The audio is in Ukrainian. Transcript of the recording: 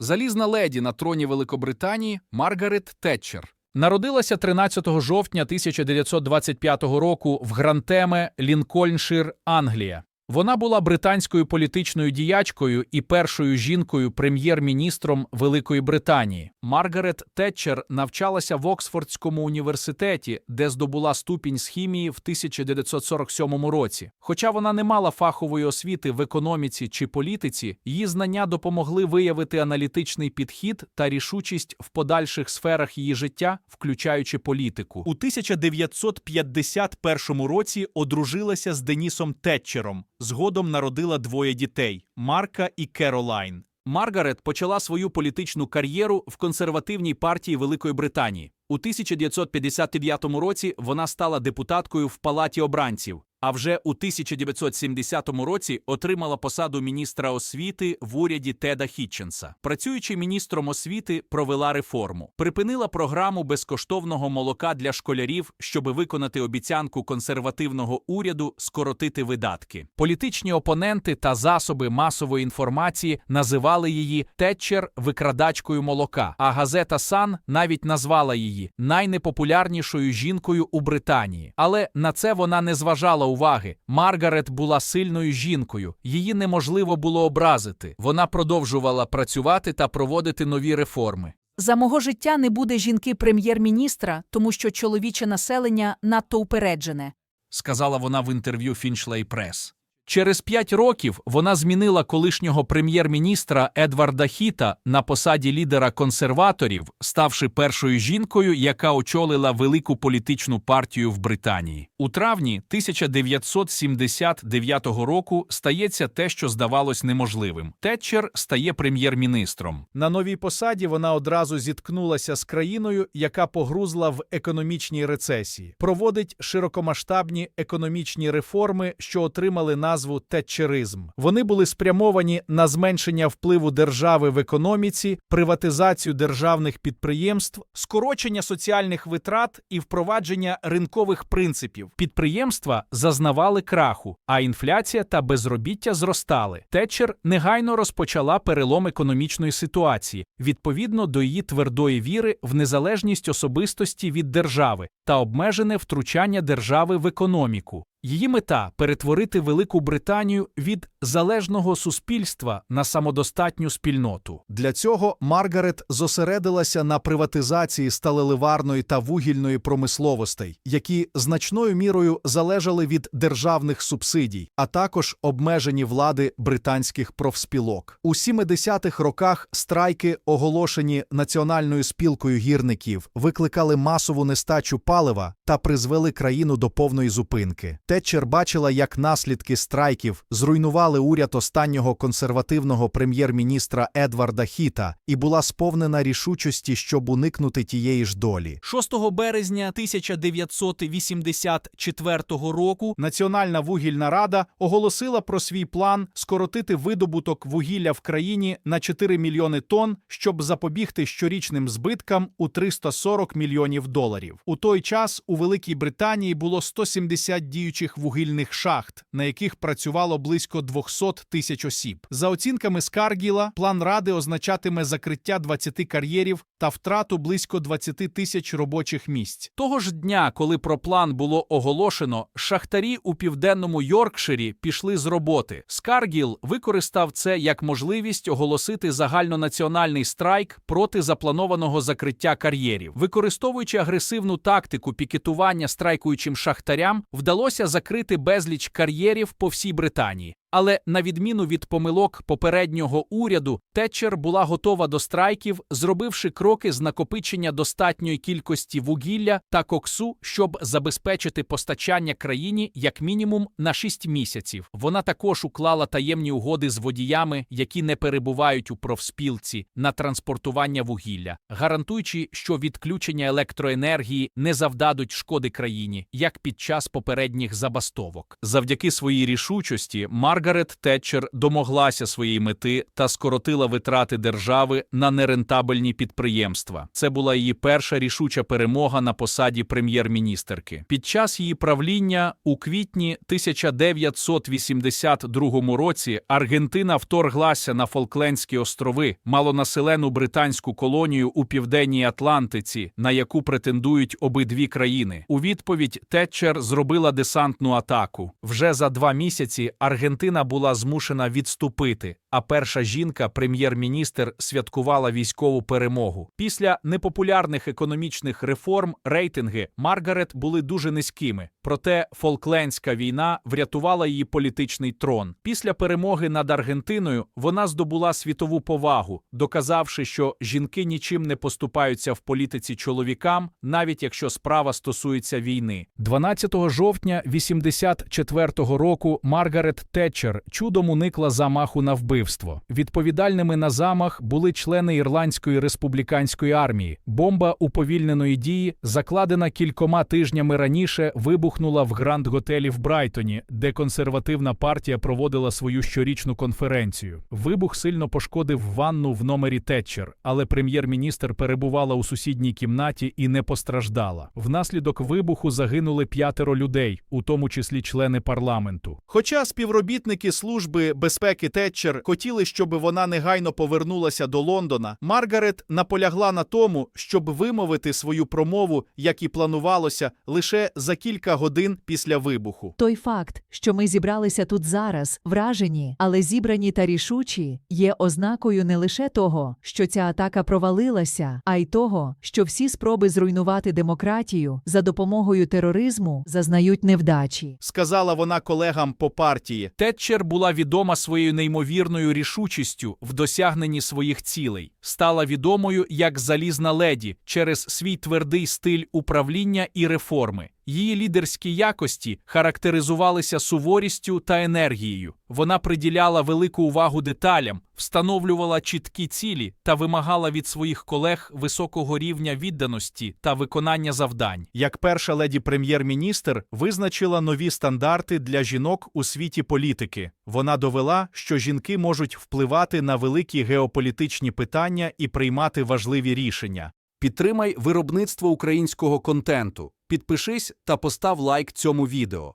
залізна леді на троні Великобританії Маргарет Тетчер. Народилася 13 жовтня 1925 року в Грантеме, Лінкольншир, Англія. Вона була британською політичною діячкою і першою жінкою прем'єр-міністром Великої Британії. Маргарет Тетчер навчалася в Оксфордському університеті, де здобула ступінь з хімії в 1947 році. Хоча вона не мала фахової освіти в економіці чи політиці, її знання допомогли виявити аналітичний підхід та рішучість в подальших сферах її життя, включаючи політику. У 1951 році одружилася з Денісом Тетчером. Згодом народила двоє дітей Марка і Керолайн. Маргарет почала свою політичну кар'єру в консервативній партії Великої Британії. У 1959 році вона стала депутаткою в Палаті обранців, а вже у 1970 році отримала посаду міністра освіти в уряді Теда Хітченса. Працюючи міністром освіти, провела реформу, припинила програму безкоштовного молока для школярів, щоб виконати обіцянку консервативного уряду скоротити видатки. Політичні опоненти та засоби масової інформації називали її Тетчер викрадачкою молока. А газета Сан навіть назвала її найнепопулярнішою жінкою у Британії. Але на це вона не зважала уваги. Маргарет була сильною жінкою, її неможливо було образити. Вона продовжувала працювати та проводити нові реформи. За мого життя не буде жінки прем'єр-міністра, тому що чоловіче населення надто упереджене. сказала вона в інтерв'ю Фінчлей Прес. Через п'ять років вона змінила колишнього прем'єр-міністра Едварда Хіта на посаді лідера консерваторів, ставши першою жінкою, яка очолила велику політичну партію в Британії. У травні 1979 року стається те, що здавалось неможливим. Тетчер стає прем'єр-міністром. На новій посаді вона одразу зіткнулася з країною, яка погрузла в економічній рецесії, проводить широкомасштабні економічні реформи, що отримали назву тетчеризм. Вони були спрямовані на зменшення впливу держави в економіці, приватизацію державних підприємств, скорочення соціальних витрат і впровадження ринкових принципів. Підприємства зазнавали краху, а інфляція та безробіття зростали. Тетчер негайно розпочала перелом економічної ситуації відповідно до її твердої віри в незалежність особистості від держави та обмежене втручання держави в економіку. Її мета перетворити Велику Британію від залежного суспільства на самодостатню спільноту. Для цього Маргарет зосередилася на приватизації сталеливарної та вугільної промисловостей, які значною мірою залежали від державних субсидій, а також обмежені влади британських профспілок. У 70-х роках страйки, оголошені Національною спілкою гірників, викликали масову нестачу палива та призвели країну до повної зупинки. Тетчер бачила, як наслідки страйків зруйнували уряд останнього консервативного прем'єр-міністра Едварда Хіта і була сповнена рішучості, щоб уникнути тієї ж долі. 6 березня 1984 року Національна вугільна рада оголосила про свій план скоротити видобуток вугілля в країні на 4 мільйони тонн, щоб запобігти щорічним збиткам у 340 мільйонів доларів. У той час у Великій Британії було 170 діючих вугільних шахт, на яких працювало близько 200 тисяч осіб. За оцінками Скаргіла, план ради означатиме закриття 20 кар'єрів та втрату близько 20 тисяч робочих місць. Того ж дня, коли про план було оголошено, шахтарі у південному Йоркширі пішли з роботи. Скаргіл використав це як можливість оголосити загальнонаціональний страйк проти запланованого закриття кар'єрів. Використовуючи агресивну тактику пікетування страйкуючим шахтарям, вдалося закрити безліч кар'єрів по всій Британії. Але на відміну від помилок попереднього уряду, Тетчер була готова до страйків, зробивши кроки з накопичення достатньої кількості вугілля та коксу, щоб забезпечити постачання країні як мінімум на 6 місяців. Вона також уклала таємні угоди з водіями, які не перебувають у профспілці на транспортування вугілля, гарантуючи, що відключення електроенергії не завдадуть шкоди країні, як під час попередніх забастовок. Завдяки своїй рішучості Марк Маргарет Тетчер домоглася своєї мети та скоротила витрати держави на нерентабельні підприємства. Це була її перша рішуча перемога на посаді прем'єр-міністерки. Під час її правління у квітні 1982 році Аргентина вторглася на Фолклендські острови, малонаселену британську колонію у південній Атлантиці, на яку претендують обидві країни. У відповідь Тетчер зробила десантну атаку. Вже за два місяці Аргентина була змушена відступити, а перша жінка, прем'єр-міністр, святкувала військову перемогу. Після непопулярних економічних реформ рейтинги Маргарет були дуже низькими. Проте Фолклендська війна врятувала її політичний трон. Після перемоги над Аргентиною вона здобула світову повагу, доказавши, що жінки нічим не поступаються в політиці чоловікам, навіть якщо справа стосується війни. 12 жовтня 84-го року Маргарет Тетчер чудом уникла замаху на вбивство. Відповідальними на замах були члени Ірландської республіканської армії. Бомба уповільненої дії, закладена кількома тижнями раніше, вибухнула в Гранд-готелі в Брайтоні, де консервативна партія проводила свою щорічну конференцію. Вибух сильно пошкодив ванну в номері Тетчер, але прем'єр-міністр перебувала у сусідній кімнаті і не постраждала. Внаслідок вибуху загинули п'ятеро людей, у тому числі члени парламенту. Хоча співробітники служби безпеки Тетчер хотіли, щоб вона негайно повернулася до Лондона, Маргарет наполягла на тому, щоб вимовити свою промову, як і планувалося, лише за кілька годин після вибуху. Той факт, що ми зібралися тут зараз, вражені, але зібрані та рішучі, є ознакою не лише того, що ця атака провалилася, а й того, що всі спроби зруйнувати демократію за допомогою тероризму зазнають невдачі. Сказала вона колегам по партії. Тетчер була відома своєю неймовірною рішучістю в досягненні своїх цілей, стала відомою як залізна леді через свій твердий стиль управління і реформи. Її лідерські якості характеризувалися суворістю та енергією. Вона приділяла велику увагу деталям, встановлювала чіткі цілі та вимагала від своїх колег високого рівня відданості та виконання завдань. Як перша леді прем'єр-міністр визначила нові стандарти для жінок у світі політики. Вона довела, що жінки можуть впливати на великі геополітичні питання і приймати важливі рішення. Підтримай виробництво українського контенту. Підпишись та постав лайк цьому відео.